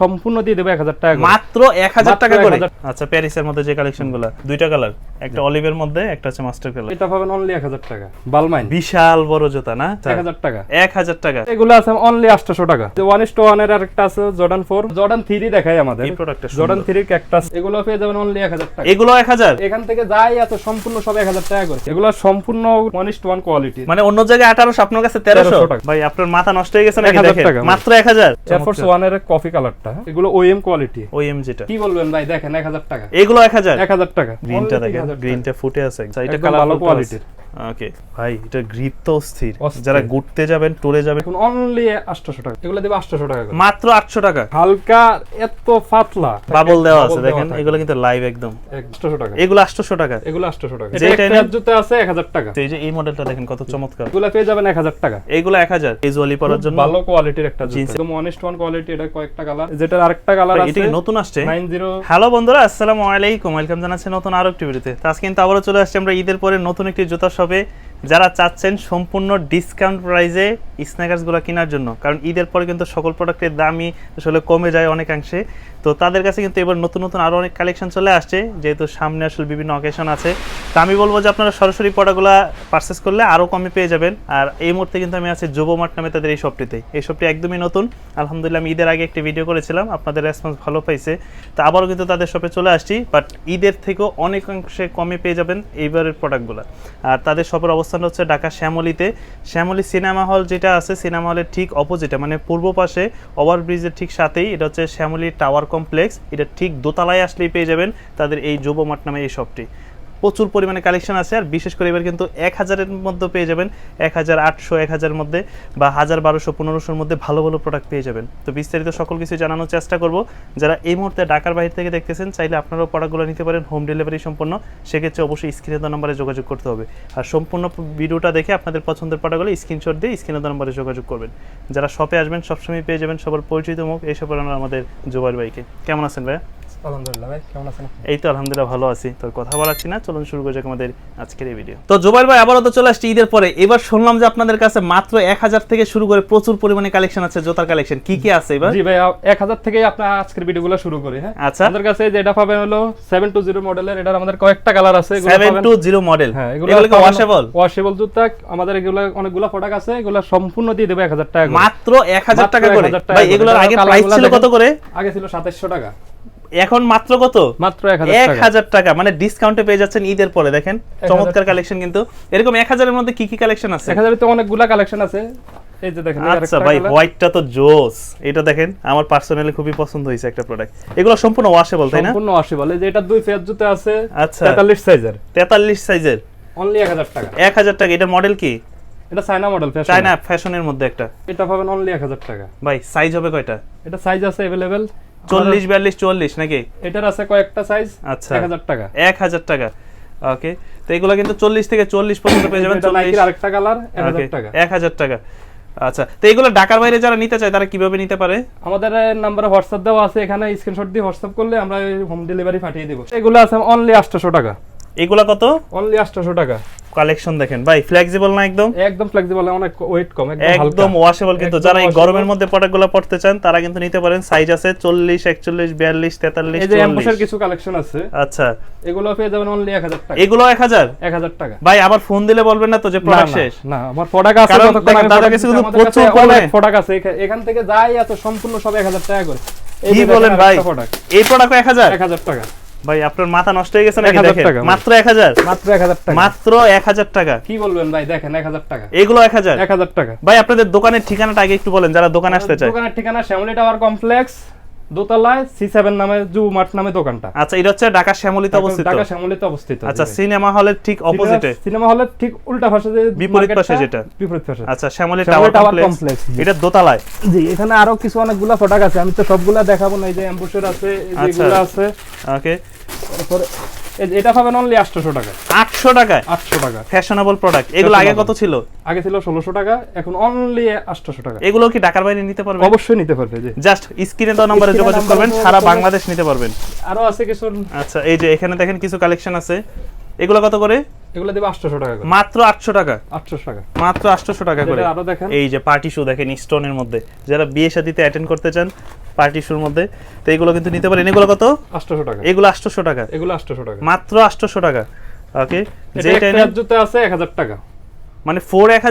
সম্পূর্ণ দিয়ে দেবো এক হাজার টাকা মাত্র এক হাজার টাকা করে? 1000 আচ্ছা প্যারিসের মধ্যে যে কালেকশনগুলা দুইটা কালার একটা অলিভের মধ্যে একটা হচ্ছে মাস্টার কালার এটা পাবেন অনলি এক হাজার টাকা। বালমাইন বিশাল বড় জুতা না? এক হাজার টাকা। এক হাজার টাকা। এগুলো আছে অনলি আটশো টাকা। ওয়ান ইস টু ওয়ানের আরেকটা আছে জর্ডান ফোর জর্ডান থ্রি দেখাই আমাদের। জর্ডান থ্রি ক্যাকটাস এগুলো পেয়ে যাবেন অনলি এক হাজার টাকা। এগুলো এক হাজার? এখান থেকে যাই আছে সম্পূর্ণ সব এক হাজার টাকা করে। এগুলো সম্পূর্ণ one is to one quality মানে অন্য জায়গায় আঠারোশো আপনার কাছে তেরোশো? টাকা। ভাই আপনার মাথা নষ্ট হয়ে গেছে নাকি? 1000 দেখেন টাকা। মাত্র এক হাজার। এয়ারফোর্স ওয়ানের কফি কালারটা এগুলো ওএম কোয়ালিটি ওএম এম যেটা। কি বলবেন ভাই? দেখেন এক হাজার টাকা। এগুলো এক হাজার? এক হাজার টাকা। গ্রিনটা দেখেন। 3000 টাকা। গ্রিনটা ফুটে আছে। এটা ভালো কোয়ালিটির ওকে ভাই এটা গ্রিপ তো অস্থির। যারা ঘুরতে যাবেন টুরে যাবেন এখন অনলি আটশো টাকা। এগুলো দেবে আটশো টাকা মাত্র আটশো টাকা। হালকা এত পাতলা। বাবল দেওয়া আছে দেখেন এগুলো কিন্তু লাইভ একদম। আটশো টাকা। এগুলো আটশোশো টাকা। এগুলো আটশো টাকা। জুতো আছে এক হাজার টাকা। এই যে এই মডেলটা দেখেন কত চমৎকার। এগুলো পেয়ে যাবেন এক হাজার টাকা। এইগুলো এক হাজার। ক্যাজুয়ালি পরার জন্য। ভালো কোয়ালিটির একটা জুতো। একদম ওয়ান ওয়ান কোয়ালিটি এটা কয়েকটা কালার যেটার আরেকটা কালার আছে এটা নতুন আসছে? নাইন জিরো হ্যালো বন্ধুরা আসসালামু আলাইকুম। ওয়েলকাম জানাচ্ছি নতুন আরও একটি ভিডিওতে আজকে কিন্তু আবারও চলে আসছি আমরা ঈদের পরে নতুন একটি জুতা শপে যারা চাচ্ছেন সম্পূর্ণ ডিসকাউন্ট প্রাইসে স্ন্যাকার্সগুলো কেনার জন্য। কারণ ঈদের পরে কিন্তু সকল প্রোডাক্টের দামই আসলে কমে যায় অনেকাংশে। তো তাদের কাছে কিন্তু এবার নতুন নতুন আরও অনেক কালেকশন চলে আসছে, যেহেতু সামনে আসলে বিভিন্ন অকেশন আছে। তো আমি বলব যে আপনারা সরাসরি প্রোডাক্টগুলো পারচেস করলে আরও কমে পেয়ে যাবেন। আর এই মুহূর্তে কিন্তু আমি আছি যুবমার্ট নামে তাদের এই শপটিতে এই শপটি একদমই নতুন। আলহামদুলিল্লাহ আমি ঈদের আগে একটি ভিডিও করেছিলাম, আপনাদের রেসপন্স ভালো পাইছে। তো আবারও কিন্তু তাদের শপে চলে আসছি বাট ঈদের থেকেও অনেকাংশে কমে পেয়ে যাবেন এইবারের প্রোডাক্টগুলো আর তাদের শপের অবস্থান হচ্ছে ঢাকা শ্যামলিতে। শ্যামলি সিনেমা হল যেটা আছে সিনেমা হলের ঠিক অপোজিটে মানে পূর্ব পাশে ওভারব্রিজের ঠিক সাথেই, এটা হচ্ছে শ্যামলী টাওয়ার কমপ্লেক্স এটা ঠিক দোতলায় আসলেই পেয়ে যাবেন তাদের এই যুবমার্ট নামে এই শপটি। প্রচুর পরিমাণে কালেকশন আছে, আর বিশেষ করে এবার কিন্তু এক হাজারের মধ্যে পেয়ে যাবেন, এক হাজার আটশো, এক হাজারের মধ্যে বা হাজার বারোশো, পনেরোশোর মধ্যে ভালো ভালো প্রোডাক্ট পেয়ে যাবেন। তো বিস্তারিত সকল কিছু জানানোর চেষ্টা করব। যারা এই মুহূর্তে ঢাকার বাইরে থেকে দেখতেছেন, চাইলে আপনারাও প্রোডাক্টগুলো নিতে পারেন হোম ডেলিভারি সম্পন্ন। সেক্ষেত্রে অবশ্যই স্ক্রিনে দেওয়া নম্বরে যোগাযোগ করতে হবে। আর সম্পূর্ণ ভিডিওটা দেখে আপনাদের পছন্দের প্রোডাক্টগুলো স্ক্রিনশট দিয়ে স্ক্রিনে দেওয়া নম্বরে যোগাযোগ করবেন। যারা শপে আসবেন, সবসময় পেয়ে যাবেন সবার পরিচিত মুখ এইসব আমাদের জোবাইর বাইকে কেমন আছেন ভাইয়া? আলহামদুলিল্লাহ ভাই কেমন আছেন এই তো আলহামদুলিল্লাহ ভালো আছি। তোর কথা বলাচ্ছি না চলুন শুরু করে আমাদের আজকের এই ভিডিও তো জোবাইর ভাই আবারও তো চলে আসছি ঈদের পরে। এবার শুনলাম যে আপনাদের কাছে মাত্র এক হাজার থেকে শুরু করে প্রচুর পরিমাণে কালেকশন আছে জোতার কালেকশন কি কি আছে এবার? জি ভাই এক হাজার থেকে আপনার আজকের ভিডিওগুলো শুরু করি হ্যাঁ? আচ্ছা। আমাদের কাছে যেটা পাবেন হলো সেভেন টু জিরো মডেলের এটার আমাদের কয়েকটা কালার আছে এগুলো সেভেন টু জিরো মডেল হ্যাঁ এগুলো এগুলো ওয়াশেবল ওয়াশেবল জুতা আমাদের এগুলো অনেকগুলো প্রোডাক্ট আছে এগুলো সম্পূর্ণ দিয়ে দেবো এক হাজার টাকা মাত্র এক হাজার টাকা করে? ভাই এগুলোর আগে প্রাইস ছিল কত করে? আগে ছিল সাতাশশো টাকা। এখন মাত্র কত? মাত্র এক হাজার টাকা। মানে ডিসকাউন্টে পেয়ে যাচ্ছেন ঈদের পরে দেখেন। চমৎকার কালেকশন কিন্তু। এরকম এক হাজারের মধ্যে কি কি কালেকশন আছে? এক হাজারে তো অনেকগুলা কালেকশন আছে। এই যে দেখেন আচ্ছা ভাই হোয়াইটটা তো জোস। এটা দেখেন আমার পার্সোনালি খুবই পছন্দ হয়েছে একটা প্রোডাক্ট এগুলো সম্পূর্ণ ওয়াশেবল তাই না? সম্পূর্ণ ওয়াশেবল এই যে এটা দুই পেয়ার জুতা আছে আচ্ছা। সাইজের সাইজের অনলি টাকা। এটার মডেল কি? এটা চায়না মডেল চায়না ফ্যাশনের মধ্যে একটা। এটা পাবেন অনলি এক হাজার টাকা। ভাই সাইজ হবে কয়টা? এটা সাইজ আছে অ্যাভেলেবেল চল্লিশ বিয়াল্লিশ চুয়াল্লিশ নাকি? এটার আছে কয়েকটা সাইজ আচ্ছা। এক হাজার টাকা। এক হাজার টাকা। ওকে তো এগুলো কিন্তু চল্লিশ থেকে চল্লিশ পর্যন্ত পেয়ে যাবেন নাইকির আরেকটা কালার এক হাজার টাকা। এক হাজার টাকা। আচ্ছা। তো এগুলো ঢাকার বাইরে যারা নিতে চায় তারা কীভাবে নিতে পারে? আমাদের নাম্বারে হোয়াটসঅ্যাপ দেওয়া আছে এখানে স্ক্রিনশট দিয়ে হোয়াটসঅ্যাপ করলে আমরা হোম ডেলিভারি পাঠিয়ে দেবো। এগুলো আছে অনলি আটশোশো টাকা। এগুলা কত? অনলি আটশোশো টাকা। কালেকশন দেখেন। ভাই ফ্লেক্সিবল না একদম? একদম ফ্লেক্সিবল অনেক ওয়েট কম একদম ওয়াশেবল কিন্তু যারা এই গরমের মধ্যে প্রোডাক্টগুলো পড়তে চান তারা কিন্তু নিতে পারেন। সাইজ আছে চল্লিশ একচল্লিশ বিয়াল্লিশ তেতাল্লিশ এই যে চুয়াল্লিশ। কিছু কালেকশন আছে আচ্ছা। এগুলো পেয়ে যাবেন অনলি এক হাজার টাকা। এগুলো এক হাজার? এক হাজার টাকা। ভাই আবার ফোন দিলে বলবেন না তো যে না, প্রোডাক্ট শেষ? না আমার প্রোডাক্ট আছে দেখেন, আমি দাদার কাছে কিন্তু প্রচুর পরিমাণে- আছে এখান থেকে যাই এত সম্পূর্ণ সব এক হাজার টাকা করে। কি বলেন ভাই? এই প্রোডাক্ট এক হাজার? এক হাজার টাকা। ভাই আপনার মাথা নষ্ট হয়ে গেছে নাকি? দেখেন মাত্র এক হাজার? মাত্র এক হাজার টাকা। মাত্র এক হাজার টাকা। কি বলবেন ভাই দেখেন এক হাজার টাকা। এগুলো এক হাজার? এক হাজার টাকা। ভাই আপনাদের দোকানের ঠিকানাটা আগে একটু বলেন যারা দোকানে আসতে চায়। দোকানের ঠিকানা শ্যামলী টাওয়ার কমপ্লেক্স দোতলায় সি সেভেন নামে জু মার্ট নামে দোকানটা। আচ্ছা এটা হচ্ছে ঢাকা শ্যামলীতে অবস্থিত? ঢাকা শ্যামলীতে অবস্থিত আচ্ছা সিনেমা হলের ঠিক অপোজিটে সিনেমা হলের ঠিক উল্টা পাশে যে বিপরীত পাশে যেটা। বিপরীত পাশে। আচ্ছা শ্যামলী টাওয়ার কমপ্লেক্স। এটা দোতলায়? জি এখানে আরও কিছু অনেকগুলা প্রোডাক্ট আছে আমি তো সবগুলা দেখাবো না এই যে অ্যাম্বুসের আছে এই যে আচ্ছা। আছে। ওকে তারপরে এটা পাবেন অনলি আটশোশো টাকা। আটশো টাকায়? আটশো টাকা। ফ্যাশনেবল প্রোডাক্ট এগুলো আগে কত ছিল? আগে ছিল ষোলোশো টাকা এখন অনলি আটশোশো টাকা। এগুলো কি ঢাকার বাইরে নিতে পারবে অবশ্যই নিতে পারবে জি। জাস্ট স্ক্রিনে দেওয়া নম্বরে যোগাযোগ করবেন সারা। বাংলাদেশ নিতে পারবেন। আরও আছে কিছু আচ্ছা এই যে এখানে দেখেন কিছু কালেকশন আছে। এগুলো কত করে? এগুলো দেবে আটশোশো টাকা করে। মাত্র আটশো টাকা? আটশোশো টাকা। মাত্র আটশোশো টাকা করে। আরও দেখেন। এই যে পার্টি শু দেখেন স্টোনের মধ্যে। যারা বিয়ে শাদিতে অ্যাটেন্ড করতে চান পার্টি শুর মধ্যে তো এগুলো কিন্তু নিতে পারেন। এগুলো কত? আটশোশো টাকা। এগুলো আটশোশো টাকা। এগুলো আটশোশো টাকা। মাত্র আটশোশো টাকা। ওকে এটা এক যেটা জুতা আছে এক হাজার টাকা। মানে ফোর এক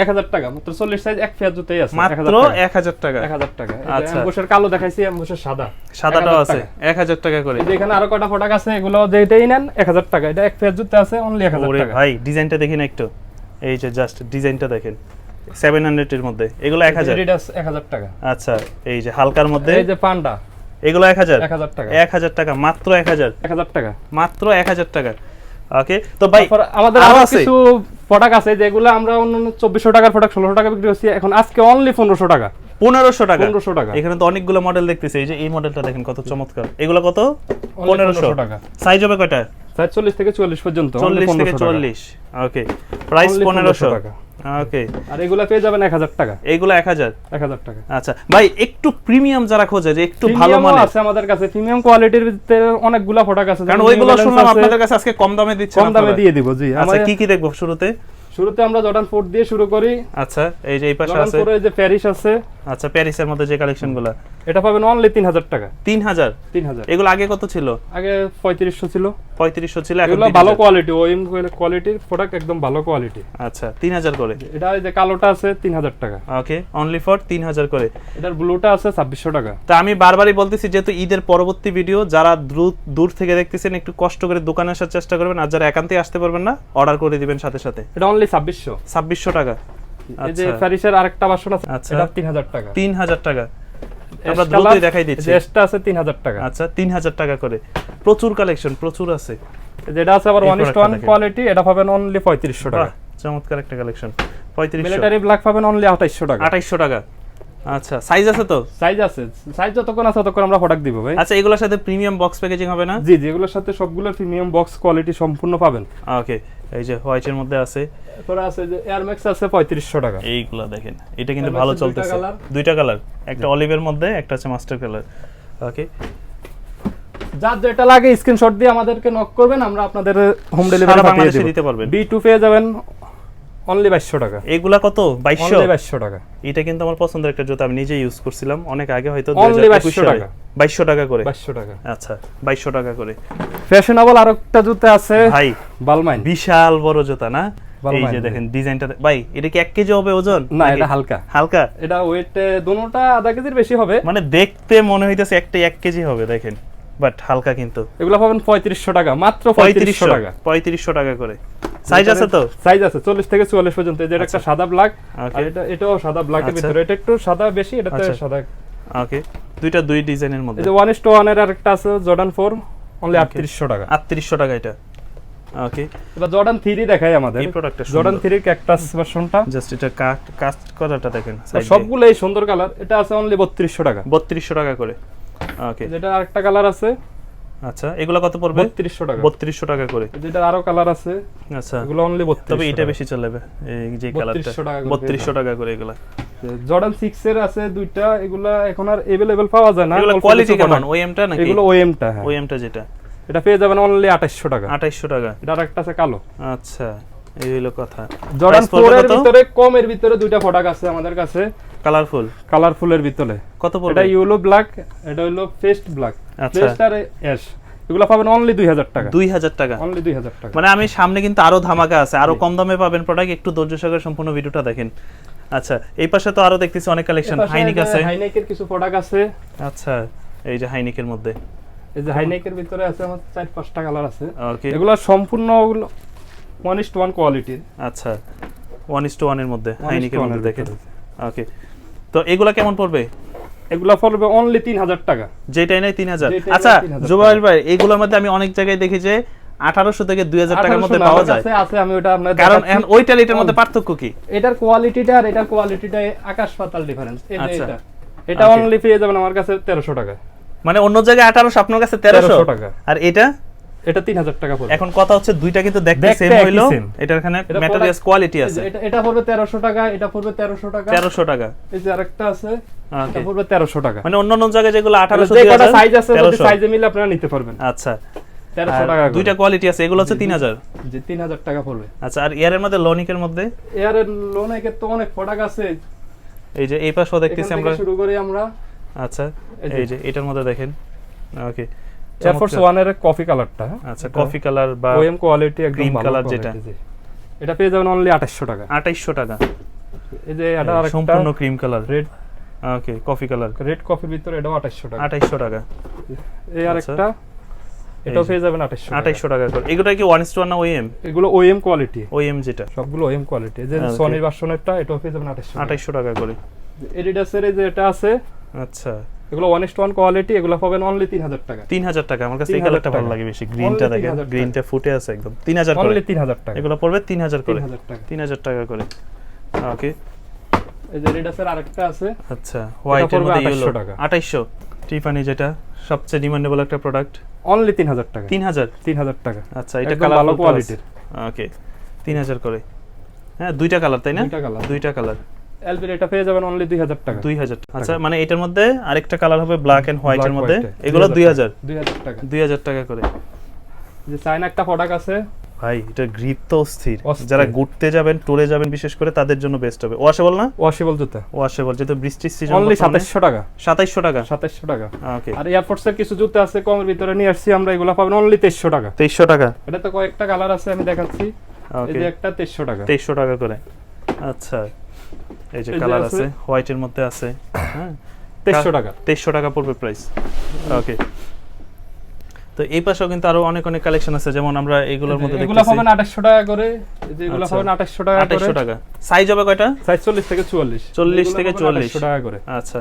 হাজার এক হাজার টাকা মাত্র চল্লিশ সাইজ এক পেয়ার জুতাই আছে মাত্র এক হাজার টাকা এক হাজার টাকা আচ্ছা। আচ্ছা কালো দেখাইছি অ্যাম্বুসের সাদা সাদাটাও আছে টাকা। এক হাজার টাকা করে এই এখানে আরও কটা প্রোডাক্ট আছে এগুলো যেটাই নেন এক হাজার টাকা এটা এক পেয়ার জুতা আছে অনলি এক হাজার ওরে ভাই ডিজাইনটা দেখেন একটু এই যে জাস্ট ডিজাইনটা দেখেন সেভেন হান্ড্রেড এর মধ্যে এগুলো এক হাজার এডিডাস এক হাজার টাকা আচ্ছা এই যে হালকার মধ্যে এই যে পান্ডা এগুলো এক হাজার এক হাজার টাকা এক হাজার টাকা মাত্র এক হাজার এক হাজার টাকা মাত্র এক হাজার টাকা ওকে তো ভাই আমাদের আরও? কিছু প্রোডাক্ট আছে যেগুলো আমরা অন্যান্য চব্বিশশো টাকার প্রোডাক্ট ষোলোশো টাকা বিক্রি করছি। এখন আজকে অনলি পনেরোশো টাকা। পনেরোশো টাকা? পনেরোশো টাকা। এখানে তো অনেকগুলো মডেল দেখতেছি এই যে এই মডেলটা দেখেন কত চমৎকার। এগুলো কত? পনেরোশো। টাকা। সাইজ হবে কয়টা? সাইজ চল্লিশ থেকে চুয়াল্লিশ পর্যন্ত চল্লিশ থেকে চল্লিশ ওকে প্রাইস পনেরোশো। টাকা। ওকে আর এগুলা পেয়ে যাবেন এক হাজার টাকা। এগুলা 1000 1000 টাকা। আচ্ছা ভাই একটু প্রিমিয়াম যারা খোঁজে যে একটু ভালো Premium মানে আছে আমাদের কাছে। প্রিমিয়াম কোয়ালিটির ভিতরে অনেকগুলা ফটাক আছে। কারণ ওইগুলো শুনলাম আপনাদের কাছে আজকে কম দামে দিচ্ছেন কম দামে দিয়ে দিব জি। আচ্ছা কি কি দেখব শুরুতে? শুরুতে আমরা জর্ডান ফোর্ট দিয়ে শুরু করি। আচ্ছা এই যে এই পাশে জর্ডান আছে। ফোরে যে প্যারিস আছে আচ্ছা প্যারিসের মধ্যে যে কালেকশনগুলা এটা পাবেন অনলি তিন হাজার টাকা। তিন হাজার তিন হাজার এগুলো আগে কত ছিল? আগে পঁয়ত্রিশশো ছিল। পঁয়ত্রিশশো ছিল এগুলো ভালো কোয়ালিটি ওএম কোয়ালিটির প্রোডাক্ট একদম ভালো কোয়ালিটি আচ্ছা তিন হাজার করে। এটা এই যে কালোটা আছে তিন হাজার টাকা। ওকে অনলি ফর তিন হাজার করে। এটার ব্লুটা আছে ছাব্বিশশো টাকা। তা আমি বারবারই বলতেছি যেহেতু ঈদের পরবর্তী ভিডিও যারা দ্রুত দূর থেকে দেখতেছেন একটু কষ্ট করে দোকানে আসার চেষ্টা করবেন আর যারা একান্তে আসতে পারবেন না অর্ডার করে দিবেন সাথে সাথে। এটা অনলি ছাব্বিশশো। ছাব্বিশশো টাকা। এই যে আচ্ছা। প্যারিসের আরেকটা বাসন আছে আচ্ছা। এটা তিন হাজার টাকা। তিন হাজার টাকা আমরা দ্রুতই দেখাই দিচ্ছি। এই যে S টা আছে তিন হাজার টাকা। আচ্ছা তিন হাজার টাকা করে। প্রচুর কালেকশন প্রচুর আছে। যেটা আছে আবার। কোয়ালিটি এটা পাবেন অনলি পঁয়ত্রিশশো টাকা। চমৎকার একটা কালেকশন পঁয়ত্রিশশো। মিলিটারি ব্ল্যাক পাবেন অনলি আঠাইশশো টাকা। আঠাইশশো টাকা। আচ্ছা সাইজ আছে তো? সাইজ আছে। সাইজ যতক্ষণ আছে ততক্ষণ আমরা প্রোডাক্ট দিব ভাই। আচ্ছা এগুলোর সাথে প্রিমিয়াম বক্স প্যাকেজিং হবে না? জি জি এগুলোর সাথে সবগুলোর প্রিমিয়াম বক্স কোয়ালিটি সম্পূর্ণ পাবেন। ওকে এই যে হোয়াইটের মধ্যে আছে। এরপরে আছে যে এয়ার ম্যাক্স আছে পঁয়ত্রিশশো টাকা। এইগুলা দেখেন এটা কিন্তু ভালো চলতেছে। দুইটা কালার একটা অলিভের মধ্যে একটা আছে মাস্টার কালার ওকে যার যেটা লাগে স্ক্রিনশট দিয়ে আমাদেরকে নক করবেন আমরা আপনাদের হোম ডেলিভারি পাঠিয়ে বাংলাদেশে দিতে পারবেন। বি টু পেয়ে যাবেন অনলি বাইশশো টাকা। এগুলা কত? বাইশশো? অনলি বাইশশো টাকা। এটা কিন্তু আমার পছন্দের একটা জুতা আমি নিজে ইউজ করছিলাম। অনেক আগে হয়তো Only 2200 টাকা। বাইশশো টাকা করে। বাইশশো টাকা। আচ্ছা বাইশশো টাকা করে। ফ্যাশনেবল আর একটা জুতা আছে। ভাই বালমাইন। বিশাল বড় জুতা না? এই যে দেখেন ডিজাইনটা ভাই এটা কি এক কেজি হবে ওজন? না এটা হালকা। হালকা? এটা ওয়েট দুটোটা আধা কেজির বেশি হবে। মানে দেখতে মনে হইতেছে একটা এক কেজি হবে দেখেন। বাট হালকা কিন্তু। এগুলো পাবেন পঁয়ত্রিশশো টাকা মাত্র পঁয়ত্রিশশো পঁয়ত্রিশশো টাকা। পঁয়ত্রিশশো টাকা করে। সাইজ আছে তো? সাইজ আছে চল্লিশ থেকে চুয়াল্লিশ পর্যন্ত। এই এটা একটা সাদা ব্ল্যাক আর এটা এটাও সাদা ব্ল্যাকের আচ্ছা। ভিতরে। এটা একটু সাদা বেশি এটাতে আচ্ছা। সাদা ওকে দুইটা দুই ডিজাইনের মধ্যে। এই যে ওয়ান ইস টু ওয়ানের আরেকটা আছে জর্ডান ফোর অনলি আটত্রিশশো টাকা। আটত্রিশশো টাকা এটা। ওকে এবার জর্ডান থ্রি দেখাই আমাদের। এই প্রোডাক্টটা জর্ডান থ্রির ক্যাকটাস ভার্সনটা জাস্ট এটা কাট কাস্ট করাটা দেখেন। সবগুলো এই সুন্দর কালার এটা আছে অনলি বত্রিশশো টাকা। বত্রিশশো টাকা করে। ওকে যেটা আরেকটা কালার আছে আচ্ছা এগুলো কত পড়বে? বত্রিশশো টাকা। বত্রিশশো টাকা করে। যেটা আরও কালার আছে আচ্ছা। এগুলো অনলি তবে এটা বেশি চলবে এই যে কালারটা 3200 টাকা করে এগুলো। জর্ডান 6 এর আছে দুইটা এগুলা এখন আর अवेलेबल পাওয়া যায় না। এগুলো কোয়ালিটি কেমন? ওএমটা নাকি? এগুলো ওএমটা হ্যাঁ। ওএমটা যেটা। এটা পেয়ে যাবেন অনলি 2800 টাকা। 2800 টাকা। এটা আরেকটা আছে কালো। আচ্ছা। এই হলো কথা। জর্ডান Price পড়বে ফোর এর কত? ভিতরে কমের ভিতরে দুইটা প্রোডাক্ট আছে আমাদের কাছে। কালারফুল কালারফুলের ভিতরে। কত পড়বে? এটা ইয়েলো ব্ল্যাক এটা হলো পেস্ট ব্ল্যাক আচ্ছা। পেস্ট আর অ্যাশ এগুলো পাবেন অনলি দুই হাজার টাকা। দুই হাজার টাকা? অনলি দুই হাজার টাকা। মানে আমি সামনে কিন্তু আরও ধামাকা আছে। আরও কম দামে পাবেন প্রোডাক্ট একটু ধৈর্য সহকারে সম্পূর্ণ ভিডিওটা দেখেন। আচ্ছা এই পাশে তো আরও দেখতেছি অনেক কালেকশন হাইনিক আছে। হাইনেকের কিছু প্রোডাক্ট আছে। আচ্ছা এই যে হাইনিকের মধ্যে। এই যে হাইনেকের ভিতরে আছে আমার চার পাঁচটা কালার আছে। ওকে এগুলো সম্পূর্ণ ওয়ান ওয়ান কোয়ালিটির আচ্ছা ওয়ান ইস টু ওয়ানের মধ্যে One হাইনিকের মধ্যে দেখেন ওকে তো এগুলা কেমন পড়বে? এগুলো পড়বে অনলি তিন হাজার টাকা। যেটাই নাই তিন হাজার। আচ্ছা 3000 জুবাইল ভাই এগুলোর মধ্যে আমি অনেক জায়গায় দেখি যে আঠারোশো থেকে দুই হাজার টাকার মধ্যে পাওয়া যায়। আছে আমি ওটা আপনার কারণ ওইটার এটার মধ্যে পার্থক্য কি? এটার কোয়ালিটিটা আর এটার কোয়ালিটিটা আকাশ পাতাল ডিফারেন্স আচ্ছা। এটা। এটা অনলি পেয়ে যাবেন আমার কাছে তেরোশো টাকা মানে অন্য জায়গায় আঠারোশো আপনার কাছে তেরোশো টাকা। আর এটা? এটা তিন হাজার টাকা পড়বে। এখন কথা হচ্ছে দুইটা কিন্তু দেখতে সেম হইল। এটার এখানে এটা ম্যাটেরিয়ালস কোয়ালিটি আছে। এটা এটা পড়বে তেরোশো টাকা এটা পড়বে তেরোশো টাকা। তেরোশো টাকা। এই যে আরেকটা আছে এটা পড়বে তেরোশো টাকা। মানে অন্য অন্য জায়গায় যেগুলো আঠারোশো যে কটা সাইজ আছে যদি সাইজে মিলে আপনারা নিতে পারবেন। আচ্ছা। টাকা দুইটা কোয়ালিটি আছে এগুলো হচ্ছে তিন হাজার। যে তিন হাজার টাকা পড়বে। আচ্ছা আর এয়ারের মধ্যে লনিকের মধ্যে? এয়ারের লোন একে তো অনেক প্রোডাক্ট আছে। এই যে এই পাশেও দেখতেছি আমরা। শুরু করি আমরা। আচ্ছা এই এই যে এটার মধ্যে দেখেন। ওকে এয়ারফোর্স ওয়ানের কফি কালারটা আচ্ছা কফি কালার বা ওএম কোয়ালিটি একদম ভালো quality, যেটা। এটা পেয়ে যাবেন অনলি 2800 টাকা। আঠাইশশো টাকা। এই যে এটা আরেকটা সম্পূর্ণ cream colour red okay coffee colour red coffee ভিতরে এটাও 2800 টাকা। আঠাইশশো টাকা। এই আরেকটা এটাও পেয়ে যাবেন 2800 টাকা। আঠাইশশো টাকা করে। এগুলো কি ওয়ান ইস টু না ওএম এগুলো ওএম কোয়ালিটি ওএম যেটা। সবগুলো ওএম কোয়ালিটি যে. সনির ভার্সনেরটা এটাও পেয়ে যাবেন 2800 টাকা। আঠাইশশো টাকা করে। এডিডাসের এই যে এটা আছে আচ্ছা। এগুলো ওয়ান ইস ওয়ান কোয়ালিটি এগুলো পাবেন অনলি 3000 টাকা তিন হাজার টাকা আমার কাছে এই কালারটা ভালো লাগে বেশি গ্রিনটা দেখেন গ্রিনটা ফুটে আছে একদম তিন হাজার করে অনলি 3000 টাকা এগুলো পড়বে তিন হাজার করে 3000 টাকা তিন হাজার টাকা করে ওকে এই যে এডিডাসের আরেকটা আছে আচ্ছা হোয়াইটের পড়বে মধ্যে ইয়েলো 2800 টাকা। টিফানি যেটা সবচেয়ে ডিমান্ডেবল একটা প্রোডাক্ট অনলি 3000 টাকা তিন হাজার 3000 টাকা আচ্ছা এটা কালার ভালো কোয়ালিটির ওকে তিন হাজার করে হ্যাঁ দুইটা কালার তাই না দুইটা কালার দুইটা কালার এলবির এটা পেয়ে যাবেন অনলি 2000 টাকা। দুই হাজার আচ্ছা মানে এটার মধ্যে আরেকটা কালার হবে ব্ল্যাক এন্ড হোয়াইটের Black মধ্যে। এগুলো দুই হাজার 2000 টাকা। দুই হাজার টাকা করে। যে চায়না একটা প্রোডাক্ট আছে। ভাই এটা গ্রিপ তো অস্থির। যারা ঘুরতে যাবেন ট্যুরে যাবেন বিশেষ করে তাদের জন্য বেস্ট হবে। ওয়াশেবল না? ওয়াশেবল জুতা। ওয়াশেবল যেহেতু বৃষ্টির সিজন অনলি 2700 টাকা। সাতাইশশো টাকা। 2700 টাকা। ওকে আর এয়ারফোর্স এর কিছু জুতা আছে কমের ভিতরে নিয়ে আসছি আমরা এগুলো পাবেন অনলি 2300 টাকা। তেইশশো টাকা। এটা তো কয়েকটা কালার আছে আমি দেখাচ্ছি। এই যে একটা 2300 টাকা। তেইশশো টাকা করে। আচ্ছা। এই যে কালার আছে। হোয়াইট হোয়াইটের মধ্যে আছে হ্যাঁ? 2300 টাকা। তেইশশো টাকা পড়বে প্রাইস ওকে তো এই পাশেও কিন্তু আরও অনেক অনেক কালেকশন আছে যেমন আমরা এগুলোর মধ্যে এগুলো হবে পাবেন 2800 টাকা করে এই যে এগুলো হবে পাবেন 2800 টাকা করে। আঠাইশশো টাকা। সাইজ হবে কয়টা? সাইজ 40 থেকে 44 40 থেকে পাবেন 44 টাকা করে। আচ্ছা।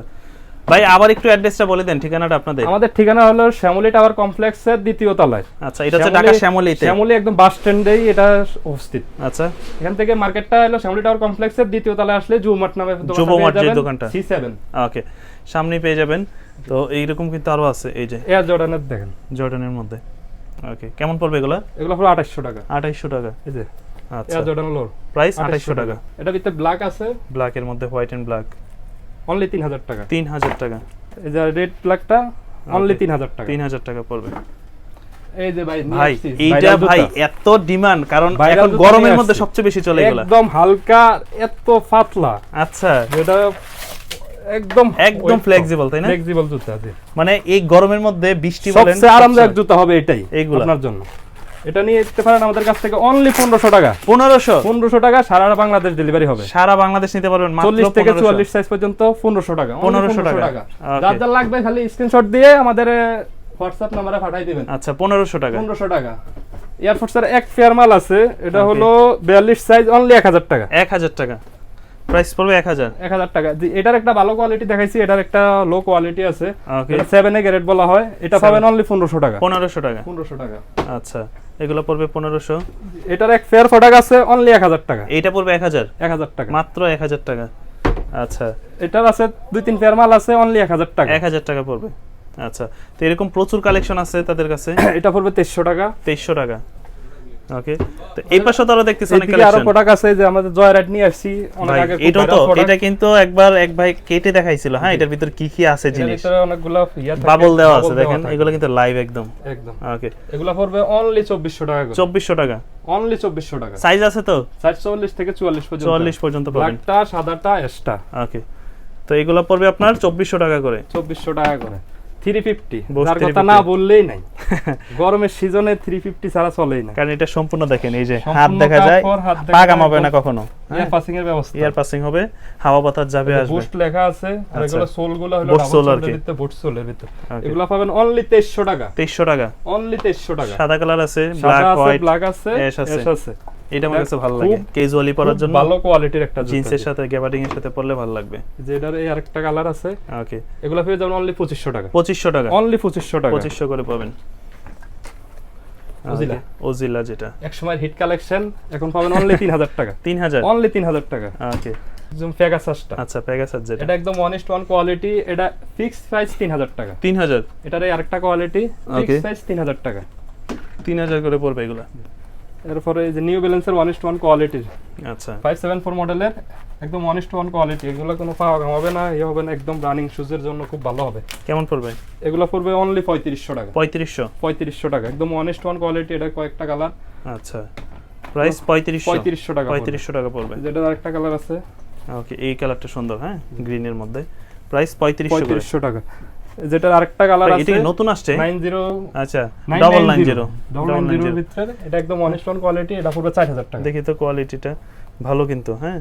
ভাই আবার একটু অ্যাড্রেসটা বলে দেন ঠিকানাটা আপনাদের। আমাদের ঠিকানা হলো শ্যামলী টাওয়ার কমপ্লেক্সের দ্বিতীয় তলায়। আচ্ছা এটা হচ্ছে ঢাকা শ্যামলীতে। শ্যামলী একদম বাস স্ট্যান্ডেই এটা অবস্থিত। আচ্ছা। এখান থেকে মার্কেটটা হলো শ্যামলী টাওয়ার কমপ্লেক্সের দ্বিতীয় তলায় আসলে জুমার্ট নামে মার্ট যে দোকানটা। সি সেভেন ওকে সামনেই পেয়ে যাবেন। তো এইরকম কিন্তু আরও আছে এই যে। এয়ার জর্ডানের দেখেন। জর্ডানের মধ্যে। ওকে কেমন পড়বে এগুলো? এগুলো হলো আঠাশশো টাকা। আঠাইশশো টাকা। এই যে। আচ্ছা। এয়ার জর্ডান লোর প্রাইস আঠাইশশো টাকা। এটা ভিতরে ব্ল্যাক আছে। ব্ল্যাক এর মধ্যে হোয়াইট এন্ড ব্ল্যাক অনলি তিন হাজার টাকা। তিন হাজার টাকা। এই যে রেড অনলি তিন হাজার টাকা। তিন হাজার টাকা পড়বে। এই যে ভাই ভাই এইটা ভাই এত ডিমান্ড কারণ এখন গরমের মধ্যে সবচেয়ে বেশি চলে এগুলা। একদম হালকা এত পাতলা। আচ্ছা। যেটা একদম একদম flexible, তাই না? ফ্লেক্সিবল জুতা জি। মানে এই গরমের মধ্যে বৃষ্টি বলেন সবচেয়ে আরামদায়ক জুতা হবে এটাই এইগুলা। আপনার জন্য। এটা নিয়ে পারেন আমাদের কাছ থেকে অনলি পনেরোশো টাকা। পনেরোশো? পনেরোশো টাকা সারা বাংলাদেশ ডেলিভারি হবে। সারা বাংলাদেশ নিতে পারবেন চল্লিশ থেকে চুয়াল্লিশ সাইজ পর্যন্ত পনেরোশো টাকা 1500 টাকা। যার যার লাগবে খালি স্ক্রিনশট দিয়ে আমাদের হোয়াটসঅ্যাপ নাম্বারে পাঠাই দিবেন। আচ্ছা পনেরোশো টাকা। পনেরোশো টাকা। এয়ারফোর্সের এক ফেয়ার মাল আছে এটা হলো বিয়াল্লিশ সাইজ অনলি এক হাজার টাকা। এক হাজার টাকা। প্রাইস পড়বে এক হাজার। এক হাজার টাকা। এটার একটা ভালো কোয়ালিটি দেখাইছি এটার একটা লো কোয়ালিটি আছে। এটা সেভেন এ গ্রেড বলা হয় এটা। পাবেন অনলি পনেরোশো টাকা। পনেরোশো টাকা। পনেরোশো টাকা। আচ্ছা। এগুলো পড়বে পনেরোশো। এটার এক ফেয়ার ফটাক আছে অনলি এক হাজার টাকা। এটা পড়বে এক হাজার? এক হাজার টাকা। মাত্র এক হাজার টাকা। আচ্ছা। এটার আছে দুই তিন ফেয়ার মাল আছে অনলি এক হাজার টাকা। এক হাজার টাকা পড়বে। আচ্ছা। তো এরকম প্রচুর কালেকশন আছে তাদের কাছে? এটা পড়বে তেইশশো টাকা। তেইশশো টাকা। ওকে তো এই পাশে তো আরও দেখতেছি অনেক এদিকে আরও প্রোডাক্ট আছে যে আমাদের নিয়ে আসছি অনেক আগে এটা তো এটা কিন্তু একবার এক ভাই কেটে দেখাইছিল হ্যাঁ? এটার ভিতর কি কি আছে জিনিস? অনেকগুলো ইয়া থাকে, বাবল দেওয়া আছে দেখেন এগুলো কিন্তু লাইভ একদম। একদম। ওকে এগুলো পড়বে অনলি চব্বিশশো টাকা করে। চব্বিশশো টাকা। অনলি চব্বিশশো টাকা। সাইজ আছে তো? ষাট চল্লিশ থেকে চুয়াল্লিশ পর্যন্ত। চুয়াল্লিশ পর্যন্ত পাবেন। ব্ল্যাকটা সাদাটা এক্সট্রা ওকে তো এগুলো পড়বে আপনার চব্বিশশো টাকা করে। চব্বিশশো টাকা করে। থ্রি ফিফটি Bose যার কথা না বললেই নাই। গরমের সিজনে থ্রি ফিফটি ছাড়া চলেই না। কারণ এটা সম্পূর্ণ দেখেন এই যে হাত দেখা যায় পা কামাবে না কখনো। ইয়ার পাসিং এর ব্যবস্থা। ইয়ার পাসিং হবে হাওয়া বাতাস যাবে আসবে। বুস্ট লেখা আছে আর আচ্ছা। এগুলো সোলগুলো হলো ডাবল sole আর কি। বুট সোলের ভিতরে. এগুলো পাবেন অনলি 2300 টাকা। তেইশশো টাকা। অনলি 2300 টাকা। সাদা কালার আছে ব্ল্যাক হোয়াইট ব্ল্যাক আছে অ্যাশ আছে। এটা আমার কাছে ভালো লাগে। ক্যাজুয়ালি পরার জন্য ভালো কোয়ালিটির একটা জিন্সের সাথে গ্যাবার্ডিং এর সাথে পরলে ভালো লাগবে। যে এটার এই আরেকটা কালার আছে ওকে এগুলো পেয়ে যাবেন অনলি 2500 টাকা। পঁচিশশো টাকা। অনলি 2500 টাকা। পঁচিশশো করে পাবেন। ওজিলা। ওজিলা যেটা। এক সময় হিট কালেকশন এখন পাবেন অনলি 3000 টাকা। তিন হাজার। অনলি 3000 টাকা। ওকে জুম পেগাসাসটা আচ্ছা প্যাগাসার যেটা। এটা একদম ওয়ান ওয়ান কোয়ালিটি এটা ফিক্সড প্রাইস 3000 টাকা। তিন হাজার। এটার এই আরেকটা কোয়ালিটি. ফিক্সড প্রাইস 3000 টাকা। তিন হাজার করে পড়বে এগুলা। এরপরে এই যে নিউ ব্যালেন্সের ওয়ান ইস্ট ওয়ান কোয়ালিটির আচ্ছা। ফাইভ সেভেন ফোর মডেলের একদম ওয়ান ইস্ট ওয়ান কোয়ালিটি এগুলো কোনো পাওয়া হবে না ইয়ে হবে না একদম রানিং শুজের জন্য খুব ভালো হবে। কেমন পড়বে? এগুলো পড়বে অনলি পঁয়ত্রিশশো টাকা। পঁয়ত্রিশশো? পঁয়ত্রিশশো টাকা। একদম ওয়ান ইস্ট ওয়ান কোয়ালিটি এটা কয়েকটা কালার আচ্ছা। প্রাইস পঁয়ত্রিশশো। পঁয়ত্রিশশো টাকা। পঁয়ত্রিশশো টাকা পড়বে। যেটা আরেকটা কালার আছে। ওকে এই কালারটা সুন্দর হ্যাঁ? গ্রিনের মধ্যে। প্রাইস পঁয়ত্রিশশো পঁয়ত্রিশশো টাকা। যেটা আরেকটা কালার আছে এটা নতুন আসছে? নাইন জিরো আচ্ছা double nine zero double nine জিরোর ভিতরে এটা একদম ইস্ট ওয়ান কোয়ালিটি এটা চার হাজার টাকা। দেখি তো কোয়ালিটিটা ভালো কিন্তু হ্যাঁ।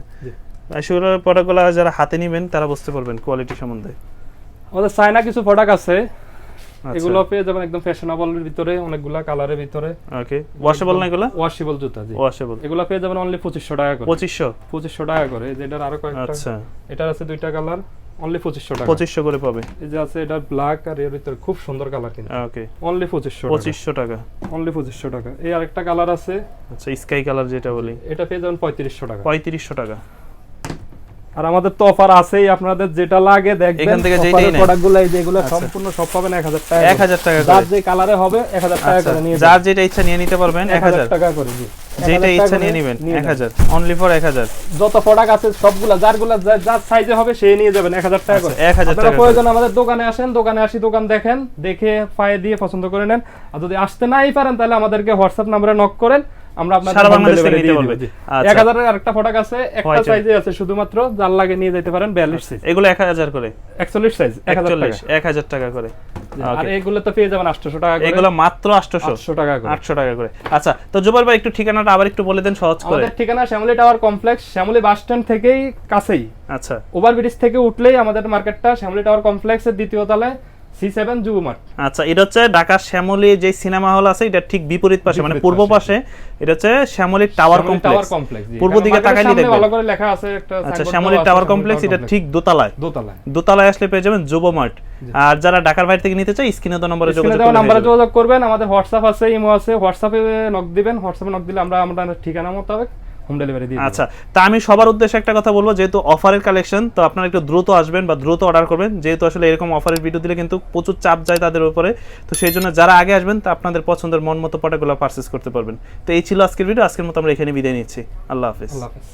আসলে প্রোডাক্টগুলো যারা হাতে নেবেন তারা বুঝতে পারবেন কোয়ালিটি সম্বন্ধে। আমাদের চায়না কিছু প্রোডাক্ট আছে আচ্ছা। এগুলো পেয়ে যাবেন একদম ফ্যাশনেবলের ভিতরে অনেকগুলা কালারের ভিতরে। ওকে ওয়াশেবল না এগুলো? ওয়াশেবল জুতা জি। ওয়াশেবল এগুলো পেয়ে যাবেন অনলি পঁচিশশো টাকা করে। পঁচিশশো? পঁচিশশো টাকা করে যেটার আরও কয়েকটা আচ্ছা। এটার আছে দুইটা কালার অনলি পঁচিশশো টাকা। পঁচিশশো করে পাবে। এই যে আছে এটা ব্ল্যাক আর এর ভিতরে খুব সুন্দর কালার কিন্তু। ওকে অনলি পঁচিশশো পঁচিশশো টাকা। অনলি পঁচিশশো টাকা। এই আরেকটা কালার আছে। আচ্ছা স্কাই কালার যেটা বলি। এটা পেয়ে যাবেন পঁয়ত্রিশশো টাকা। পঁয়ত্রিশশো টাকা। আর আমাদের তো অফার আছেই আপনাদের যেটা লাগে দেখবেন এখান থেকে যেটাই নেন। প্রোডাক্টগুলো এই যেগুলো আচ্ছা। সম্পূর্ণ সব পাবেন এক হাজার টাকা এক হাজার টাকা যার যে কালারে হবে এক হাজার টাকা আচ্ছা করে নিয়ে যার যেটা ইচ্ছা নিয়ে নিতে পারবেন এক হাজার টাকা করে জি। যেটা ইচ্ছা নিয়ে নেবেন নিয়ে এক যান। হাজার। অনলি ফর এক হাজার। যত প্রোডাক্ট আছে সবগুলা যারগুলা যার সাইজে হবে সে নিয়ে যাবেন এক হাজার টাকা করে। আচ্ছা, এক হাজার আপনারা টাকা প্রয়োজন আমাদের দোকানে আসেন দোকানে আসি দোকান দেখেন দেখে পায়ে দিয়ে পছন্দ করে নেন। আর যদি আসতে নাই পারেন তাহলে আমাদেরকে হোয়াটসঅ্যাপ নম্বরে নক করেন। আমরা আপনাদের সারা বাংলাদেশ থেকে নিতে দিয়ে পারবে। দিব, জি। আচ্ছা। এক হাজারের আরেকটা প্রোডাক্ট আছে একটা সাইজে আছে শুধুমাত্র যার লাগে নিয়ে যেতে পারেন বিয়াল্লিশ সাইজ এগুলো এক হাজার করে? একচল্লিশ সাইজ এক হাজার টাকা। করে। আর এগুলো তো পেয়ে যাবেন আটশো টাকা করে। এগুলো মাত্র আটশোশো। আটশো টাকা করে। আটশো টাকা করে। আচ্ছা তো জুবাল ভাই একটু ঠিকানাটা আবার একটু বলে দেন সহজ করে। আমাদের ঠিকানা Shyamoli tower complex Shyamoli bus stand থেকেই কাছেই। আচ্ছা। ওভারব্রিজ থেকে উঠলেই আমাদের মার্কেটটা শ্যামলী টাওয়ার কমপ্লেক্সের দ্বিতীয় তলায়। সি সেভেন জুবু আচ্ছা এটা হচ্ছে ঢাকা শ্যামলী যে সিনেমা হল আছে এটা ঠিক বিপরীত পাশে মানে পূর্ব পাশে। এটা হচ্ছে শ্যামলী টাওয়ার কমপ্লেক্স। পূর্ব দিকে তাকাইলে দেখবেন। ভালো করে লেখা আছে একটা আচ্ছা শ্যামলী টাওয়ার কমপ্লেক্স এটা ঠিক দোতলায়। দোতলায়। দোতলায় আসলে পেয়ে যাবেন যুব মার্ট আর যারা ঢাকার বাইরে থেকে নিতে চায় স্ক্রিনে তো নম্বরে যোগাযোগ দেওয়া করে নাম্বারে যোগাযোগ করবেন আমাদের হোয়াটসঅ্যাপ আছে ইমো আছে হোয়াটসঅ্যাপে নক দিবেন হোয়াটসঅ্যাপে নক দিলে আমরা আমরা ঠিকানা মোতাবেক হোম ডেলিভারি দিয়ে আচ্ছা তা আমি সবার উদ্দেশ্যে একটা কথা বলব যেহেতু অফারের কালেকশন তো আপনারা একটু দ্রুত আসবেন বা দ্রুত অর্ডার করবেন। যেহেতু আসলে এরকম অফারের ভিডিও দিলে কিন্তু প্রচুর চাপ যায় তাদের উপরে তো সেই জন্য যারা আগে আসবেন তা আপনাদের পছন্দের মন মতো প্রোডাক্টগুলো পারচেস করতে পারবেন। তো এই ছিল আজকের ভিডিও আজকের মতো আমরা এখানে বিদায় নিচ্ছি। আল্লাহ হাফিজ। আল্লাহ হাফেজ।